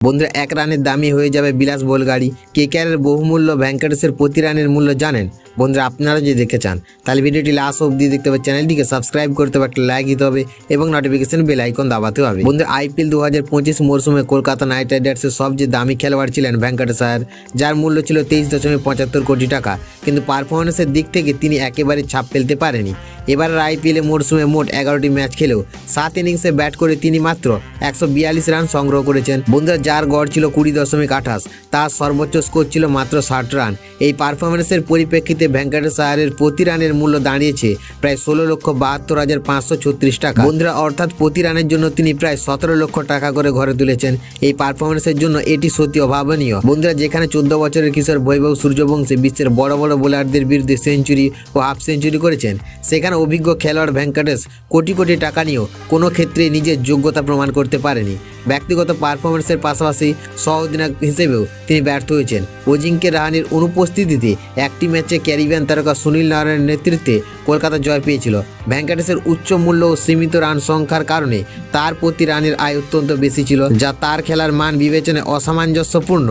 বন্ধুরা, এক রানের দামই হয়ে যাবে বিলাসবহুল গাড়ি কেকেআরের বহুমূল্য ভ্যাঙ্কটেশের প্রতি রানের মূল্য জানেন? বন্ধুরা, আপনারা যদি দেখতে চান, তাহলে ভিডিওটি লাস্ট অবধি দেখতে হবে, চ্যানেলটিকে সাবস্ক্রাইব করতে হবে, একটা লাইক দিতে হবে এবং নোটিফিকেশন বেল আইকন দাবাতে হবে। বন্ধুরা আইপিএল দু হাজার পঁচিশ মরশুমে কলকাতা নাইট রাইডার্সের সবচেয়ে দামি খেলোয়াড় ছিলেন ভেঙ্কটেশ আয়ার যার মূল্য ছিল তেইশ দশমিক পঁচাত্তর কোটি টাকা। কিন্তু পারফরমেন্সের দিক থেকে তিনি একেবারে ছাপ ফেলতে পারেনি। এবারের আইপিএলে মরশুমে মোট এগারোটি ম্যাচ খেলেও সাত ইনিংসে ব্যাট করে তিনি মাত্র একশো বিয়াল্লিশ রান সংগ্রহ করেছেন। বন্ধুরা যার গড় ছিল কুড়ি দশমিক আঠাশ, তার সর্বোচ্চ স্কোর ছিল মাত্র ষাট রান। এই পারফরমেন্সের পরিপ্রেক্ষিতে ভেঙ্কটেশ আয়ারের প্রতি রানের মূল্য দাঁড়িয়েছে প্রায় ষোলো লক্ষ বাহাত্তর হাজার পাঁচশো ছত্রিশ টাকা। বন্ধুরা, অর্থাৎ প্রতি রানের জন্য তিনি প্রায় সতেরো লক্ষ টাকা করে ঘরে তুলেছেন। এই পারফরমেন্সের জন্য এটি সত্যি অভাবনীয়। বন্ধুরা, যেখানে চোদ্দ বছরের কিশোর বৈভব সূর্যবংশী বিশ্বের বড় বড় বোলারদের বিরুদ্ধে সেঞ্চুরি ও হাফ সেঞ্চুরি করেছেন, সেখানে অভিজ্ঞ খেলোয়াড় ভেঙ্কটেশ কোটি কোটি টাকা নিয়েও কোনো ক্ষেত্রে নিজের যোগ্যতা প্রমাণ করতে পারেনি। ব্যক্তিগত পারফরমেন্সের পাশাপাশি সহ অধিনায়ক হিসেবেও তিনি ব্যর্থ হয়েছেন। অজিঙ্কে রাহানির অনুপস্থিতিতে একটি ম্যাচে ক্যারিবিয়ান তারকা সুনীল নারায়ণের নেতৃত্বে কলকাতা জয় পেয়েছিল। ভ্যাঙ্কাটেশের উচ্চ মূল্য ও সীমিত রান সংখ্যার কারণে তার প্রতি রানের আয় অত্যন্ত বেশি ছিল, যা তার খেলার মান বিবেচনায় অসামঞ্জস্যপূর্ণ।